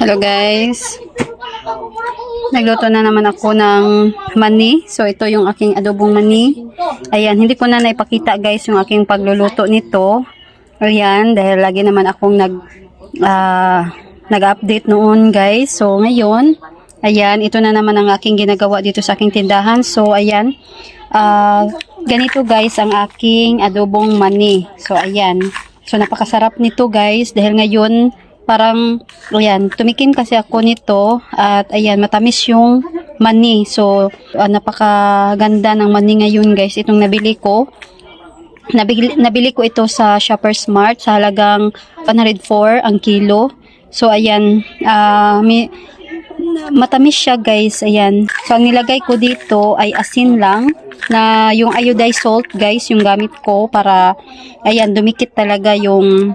Hello guys. Nagluto na naman ako ng mani. So ito yung aking adobong mani. Ayan, hindi ko na naipakita guys yung aking pagluluto nito. Ayan, dahil lagi naman akong nag ah, nag-update noon guys. So ngayon, ayan, ito na naman ang aking ginagawa dito sa aking tindahan. So ayan, ah, ganito guys ang aking adobong mani. So ayan. So napakasarap nito guys dahil ngayon parang ayan, tumikim kasi ako nito at ayan, matamis yung mani. So ah, napakaganda ng mani ngayon guys itong nabili ko. Nabili, nabili ko ito sa Shoppers Mart sa halagang 104 ang kilo. So ayan, ah, may, matamis siya guys, ayan. So ang nilagay ko dito ay asin lang na yung iodized salt guys yung gamit ko para ayan dumikit talaga yung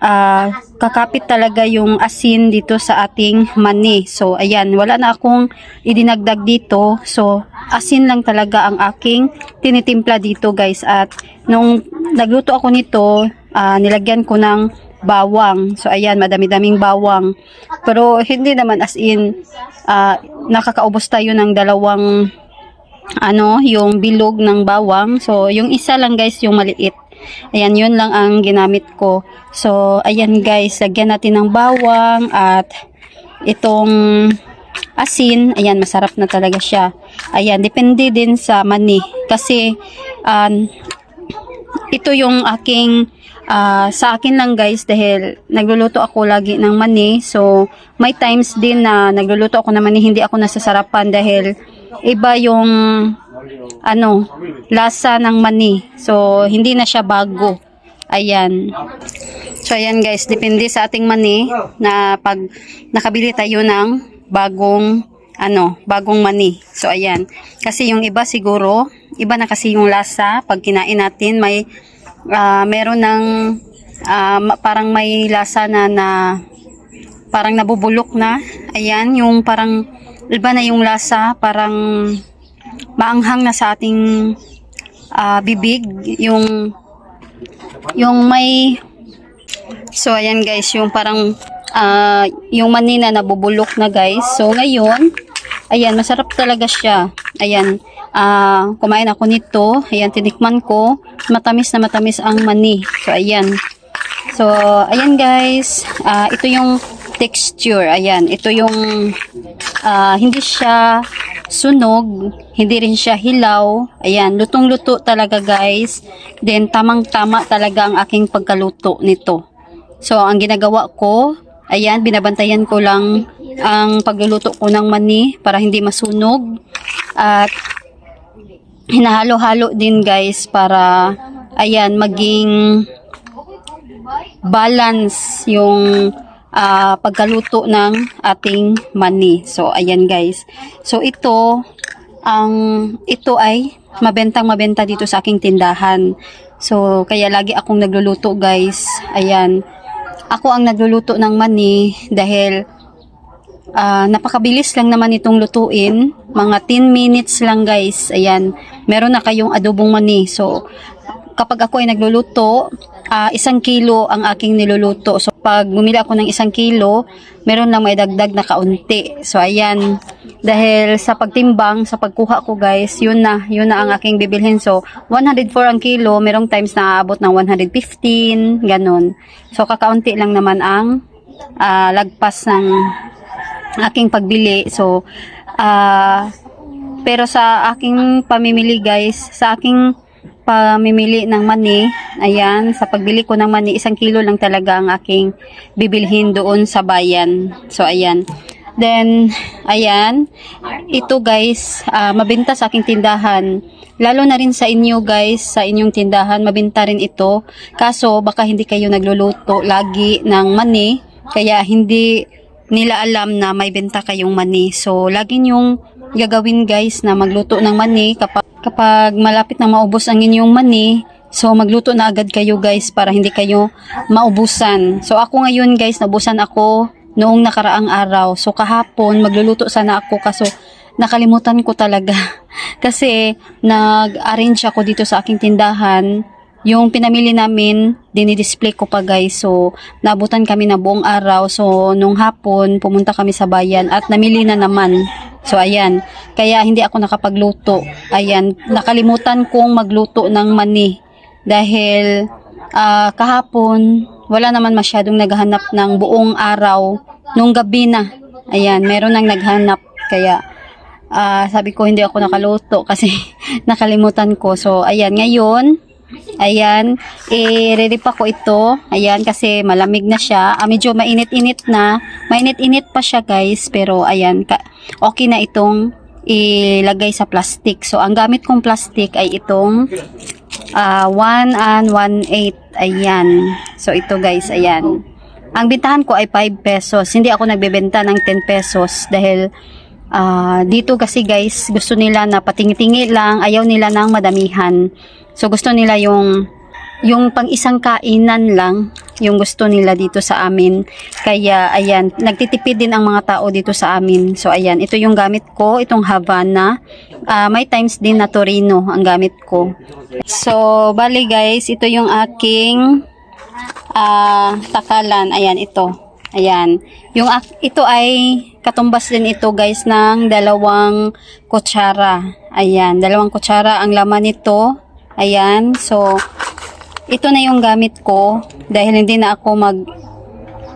ah, kakapit talaga yung asin dito sa ating mani. So, ayan, wala na akong idinagdag dito. So, asin lang talaga ang aking tinitimpla dito, guys. At nung nagluto ako nito, ah, nilagyan ko ng bawang. So, ayan, madami-daming bawang. Pero, hindi naman as in, ah, nakakaubos tayo ng dalawang ano, yung bilog ng bawang. So, yung isa lang guys, yung maliit. Ayan, yun lang ang ginamit ko. So, ayan guys, lagyan natin ng bawang at itong asin. Ayan, masarap na talaga siya. Ayan, depende din sa mani. Kasi, um, ito yung aking ah, sa akin lang guys dahil nagluluto ako lagi ng mani so may times din na nagluluto ako ng mani hindi ako nasasarapan dahil iba yung ano lasa ng mani so hindi na siya bago ayan so ayan guys depende sa ating mani na pag nakabili tayo ng bagong ano, bagong mani. So, ayan. Kasi yung iba siguro, iba na kasi yung lasa. Pag kinain natin, may, ah, meron ng, ma- parang may lasa na na, parang nabubulok na. Ayan, yung parang, iba na yung lasa, parang maanghang na sa ating ah, bibig. Yung, yung may, so, ayan guys, yung parang, ah, yung mani na nabubulok na guys. So, ngayon, ayan, masarap talaga siya. Ayan, ah, kumain ako nito. Ayan, tinikman ko. Matamis na matamis ang mani. So, ayan. So, ayan guys. Ah, ito yung texture. Ayan, ito yung ah, hindi siya sunog, hindi rin siya hilaw. Ayan, lutong-luto talaga guys. Then, tamang-tama talaga ang aking pagkaluto nito. So, ang ginagawa ko, ayan, binabantayan ko lang ang pagluluto ko ng mani para hindi masunog. At hinahalo-halo din guys para, ayan, maging balance yung ah, pagkaluto ng ating mani. So, ayan guys. So, ito, ang, ito ay mabentang mabenta dito sa aking tindahan. So, kaya lagi akong nagluluto guys. Ayan. Ako ang nagluluto ng mani dahil ah, napakabilis lang naman itong lutuin. Mga 10 minutes lang guys. Ayan. Meron na kayong adobong mani. So, kapag ako ay nagluluto, ah, isang kilo ang aking niluluto. So, pag bumili ako ng isang kilo, meron lang may dagdag na kaunti. So, ayan. Dahil sa pagtimbang, sa pagkuha ko guys, yun na, yun na ang aking bibilhin. So, 104 ang kilo, merong times na aabot ng 115, ganun. So, kakaunti lang naman ang ah, lagpas ng aking pagbili. So, ah, pero sa aking pamimili guys, sa aking pamimili ng mani, ayan, sa pagbili ko ng mani, isang kilo lang talaga ang aking bibilhin doon sa bayan. So, ayan. Then, ayan, ito guys, ah, mabenta sa aking tindahan. Lalo na rin sa inyo guys, sa inyong tindahan, mabenta rin ito. Kaso, baka hindi kayo nagluluto lagi ng mani, kaya hindi nila alam na may benta kayong mani. So, lagi yung gagawin guys na magluto ng mani kapag, kapag malapit na maubos ang inyong mani. So, magluto na agad kayo guys para hindi kayo maubusan. So, ako ngayon guys, naubusan ako noong nakaraang araw. So, kahapon, magluluto sana ako kaso nakalimutan ko talaga. Kasi, nag-arrange ako dito sa aking tindahan yung pinamili namin, dinidisplay ko pa guys. So, nabutan kami na buong araw. So, nung hapon, pumunta kami sa bayan at namili na naman. So, ayan. Kaya hindi ako nakapagluto. Ayan. Nakalimutan kong magluto ng mani. Dahil ah, kahapon, wala naman masyadong naghahanap ng buong araw. Nung gabi na. Ayan, meron nang naghanap. Kaya, ah, sabi ko hindi ako nakaluto kasi nakalimutan ko. So, ayan, ngayon, ayan, i-ready pa ko ito. Ayan, kasi malamig na siya. Ah, medyo mainit-init na. Mainit-init pa siya, guys. Pero, ayan, ka- okay na itong ilagay sa plastic. So, ang gamit kong plastic ay itong 1 and 1 8 ayan so ito guys ayan ang bintahan ko ay 5 pesos hindi ako nagbebenta ng 10 pesos dahil ah, dito kasi guys gusto nila na patingi-tingi lang ayaw nila ng madamihan so gusto nila yung yung pang isang kainan lang yung gusto nila dito sa amin. Kaya ayan, nagtitipid din ang mga tao dito sa amin. So ayan, ito yung gamit ko, itong Havana. Ah, may times din na Torino ang gamit ko. So, bali guys, ito yung aking ah takalan. Ayan, ito. Ayan. Yung ito ay katumbas din ito guys ng dalawang kutsara. Ayan, dalawang kutsara ang laman nito. Ayan. So, ito na yung gamit ko dahil hindi na ako mag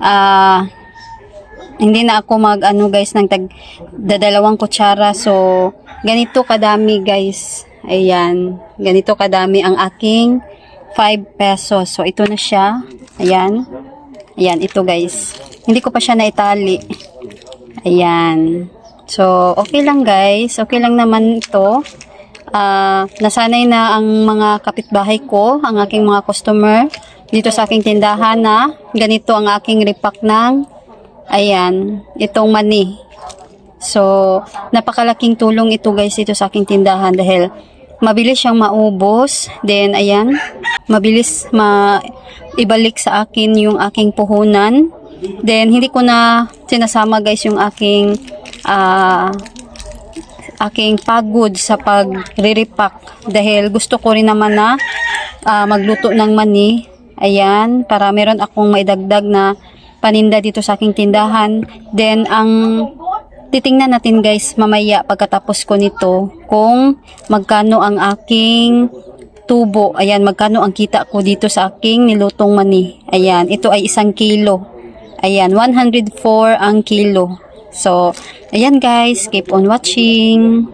ah hindi na ako mag ano guys ng tag dadalawang kutsara so ganito kadami guys ayan ganito kadami ang aking 5 pesos so ito na siya ayan ayan ito guys. Hindi ko pa siya naitali. Ayan. So okay lang guys. Okay lang naman ito. Ah, nasanay na ang mga kapitbahay ko, ang aking mga customer dito sa aking tindahan na ganito ang aking repack ng ayan, itong mani. So, napakalaking tulong ito guys dito sa aking tindahan dahil mabilis siyang maubos. Then, ayan, mabilis ma ibalik sa akin yung aking puhunan. Then, hindi ko na sinasama guys yung aking ah aking pagod sa pag-repack dahil gusto ko rin naman na ah, magluto ng mani. Ayan, para meron akong maidagdag na paninda dito sa aking tindahan. Then, ang titingnan natin guys mamaya pagkatapos ko nito kung magkano ang aking tubo. Ayan, magkano ang kita ko dito sa aking nilutong mani. Ayan, ito ay isang kilo. Ayan, 104 ang kilo. So, ayan guys, keep on watching.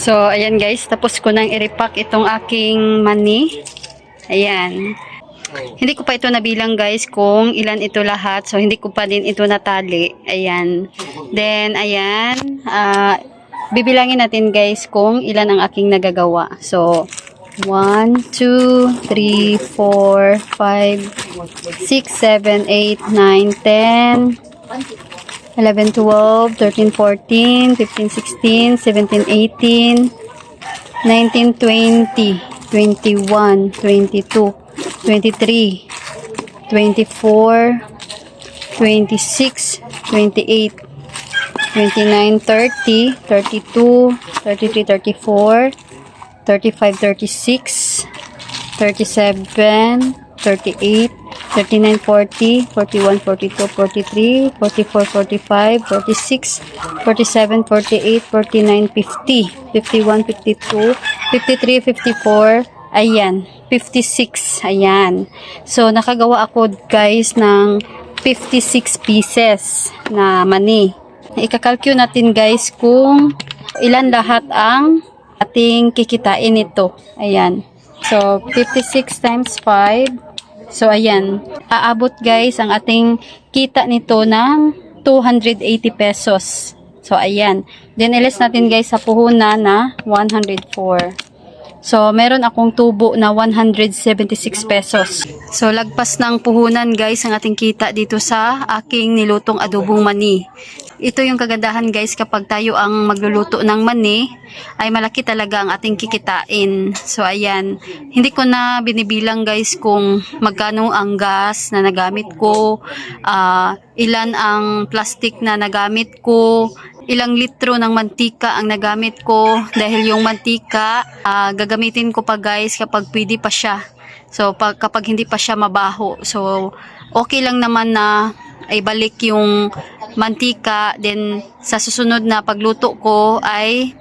So, ayan guys, tapos ko nang i-repack itong aking mani. Ayan. Hindi ko pa ito nabilang guys kung ilan ito lahat. So, hindi ko pa din ito natali. Ayan. Then, ayan. ah, bibilangin natin guys kung ilan ang aking nagagawa. So, 1, 2, 3, 4, 5, 6, 7, 8, 9, 10, 11, 12, 13, 14, 15, 16, 17, 18, 19, 20, 21, 22, 23, 24, 26, 28, 29, 30, 32, 33, 34, 35, 36, 37, 38, 39, 40, 41, 42, 43, 44, 45, 46, 47, 48, 49, 50, 51, 52, 53, 54, ayan, 56, ayan. So, nakagawa ako guys ng 56 pieces na mani. Ikakalkyo natin guys kung ilan lahat ang ating kikitain nito. Ayan. So, 56 times 5. So, ayan. Aabot guys ang ating kita nito ng 280 pesos. So, ayan. Then, ilis natin guys sa puhunan na 104. So, meron akong tubo na 176 pesos. So, lagpas ng puhunan guys ang ating kita dito sa aking nilutong adobong mani. Ito yung kagandahan guys kapag tayo ang magluluto ng mani ay malaki talaga ang ating kikitain. So, ayan. Hindi ko na binibilang guys kung magkano ang gas na nagamit ko, ah, ilan ang plastic na nagamit ko, ilang litro ng mantika ang nagamit ko dahil yung mantika ah, gagamitin ko pa guys kapag pwede pa siya so pag, kapag hindi pa siya mabaho so okay lang naman na ay balik yung mantika then sa susunod na pagluto ko ay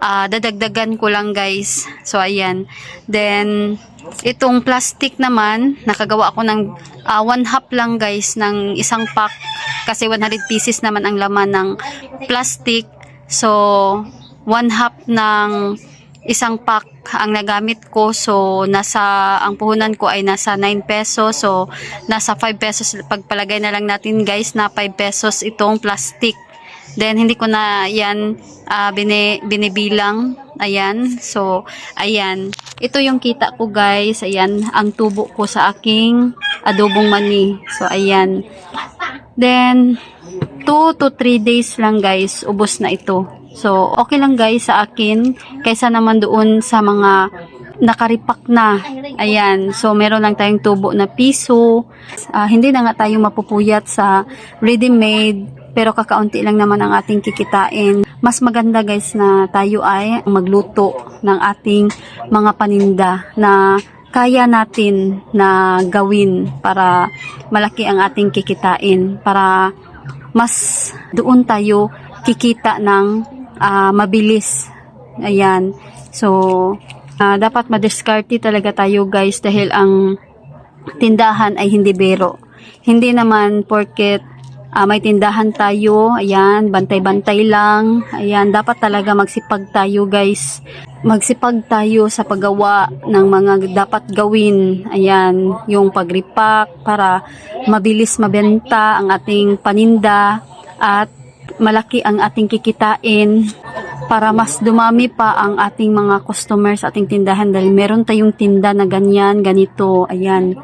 ah, dadagdagan ko lang guys. So ayan. Then itong plastic naman nakagawa ako ng ah, one half lang guys ng isang pack. Kasi 100 pieces naman ang laman ng plastic. So, one half ng isang pack ang nagamit ko. So, nasa, ang puhunan ko ay nasa 9 pesos. So, nasa 5 pesos. Pagpalagay na lang natin guys na 5 pesos itong plastic. Then, hindi ko na yan ah, bini, binibilang. Ayan. So, ayan. Ito yung kita ko guys. Ayan, ang tubo ko sa aking adobong mani. So, ayan. Then, 2 to 3 days lang guys, ubos na ito. So, okay lang guys sa akin, kaysa naman doon sa mga nakaripak na. Ayan, so meron lang tayong tubo na piso. Ah, hindi na nga tayo mapupuyat sa ready-made, pero kakaunti lang naman ang ating kikitain. Mas maganda guys na tayo ay magluto ng ating mga paninda na kaya natin na gawin para malaki ang ating kikitain para mas doon tayo kikita ng ah, mabilis. Ayan. So ah, dapat madiskarte talaga tayo guys dahil ang tindahan ay hindi bero hindi naman porket ah, may tindahan tayo, ayan, bantay-bantay lang, ayan, dapat talaga magsipag tayo guys, magsipag tayo sa paggawa ng mga dapat gawin, ayan, yung pagripak para mabilis mabenta ang ating paninda at malaki ang ating kikitain para mas dumami pa ang ating mga customers sa ating tindahan dahil meron tayong tinda na ganyan, ganito, ayan.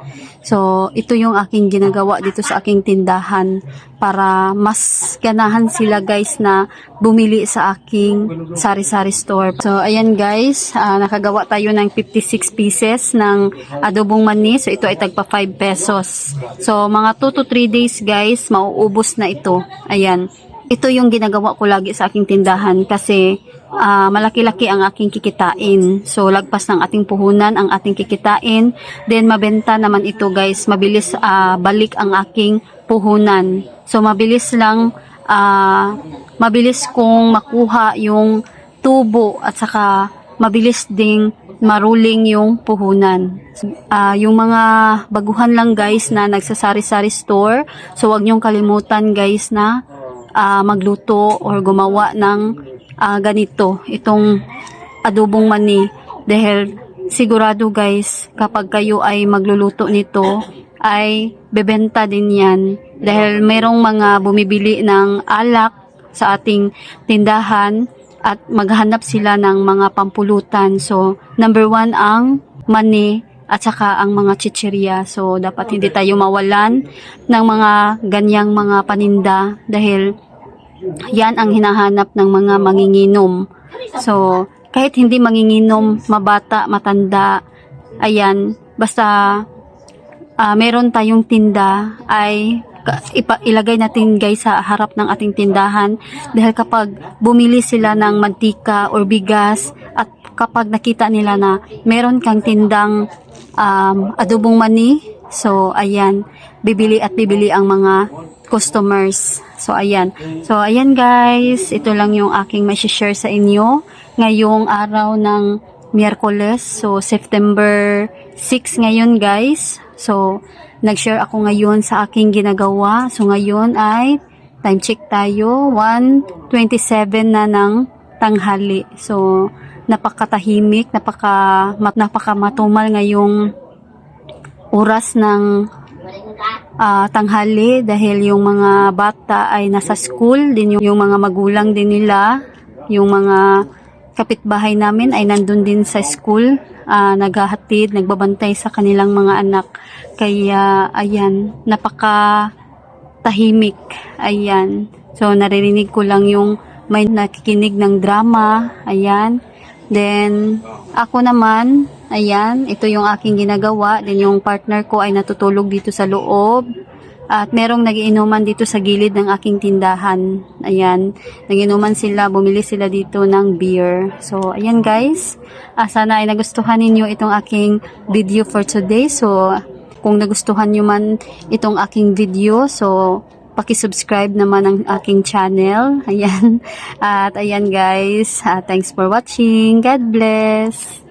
So, ito yung aking ginagawa dito sa aking tindahan para mas ganahan sila guys na bumili sa aking sari-sari store. So, ayan guys, ah, nakagawa tayo ng 56 pieces ng adobong mani. So, ito ay tagpa 5 pesos. So, mga 2 to 3 days guys, mauubos na ito. Ayan ito yung ginagawa ko lagi sa aking tindahan kasi ah, malaki-laki ang aking kikitain. So, lagpas ng ating puhunan ang ating kikitain. Then, mabenta naman ito guys. Mabilis ah, balik ang aking puhunan. So, mabilis lang, ah, mabilis kong makuha yung tubo at saka mabilis ding maruling yung puhunan. Ah, yung mga baguhan lang guys na nagsasari-sari store. So, wag niyong kalimutan guys na ah, magluto or gumawa ng ah, ganito, itong adobong mani. Dahil sigurado guys, kapag kayo ay magluluto nito, ay bebenta din yan. Dahil merong mga bumibili ng alak sa ating tindahan at maghanap sila ng mga pampulutan. So, number one ang mani at saka ang mga chichirya. So, dapat hindi tayo mawalan ng mga ganyang mga paninda dahil yan ang hinahanap ng mga manginginom. So, kahit hindi manginginom, mabata, matanda, ayan, basta ah, meron tayong tinda ay ilagay natin guys sa harap ng ating tindahan dahil kapag bumili sila ng mantika or bigas at kapag nakita nila na meron kang tindang um, adobong mani so ayan bibili at bibili ang mga customers. So ayan. So ayan guys ito lang yung aking share sa inyo ngayong araw ng Miyerkules. So September 6 ngayon guys. So nag-share ako ngayon sa aking ginagawa. So ngayon ay time check tayo, 1.27 na ng tanghali. So napakatahimik, napaka ma- napakamatumal ngayong oras ng ah, tanghali dahil yung mga bata ay nasa school, din yung, yung mga magulang din nila, yung mga kapitbahay namin ay nandun din sa school, ah, naghahatid, nagbabantay sa kanilang mga anak. Kaya, ayan, napaka tahimik. Ayan. So, naririnig ko lang yung may nakikinig ng drama. Ayan. Then, ako naman, ayan, ito yung aking ginagawa. Then, yung partner ko ay natutulog dito sa loob. At merong nagiinuman dito sa gilid ng aking tindahan. Ayan. Nagiinuman sila, bumili sila dito ng beer. So, ayan guys. Ah, sana ay nagustuhan ninyo itong aking video for today. So, kung nagustuhan nyo man itong aking video, so paki-subscribe naman ang aking channel. Ayan. At ayan guys, ah, thanks for watching. God bless.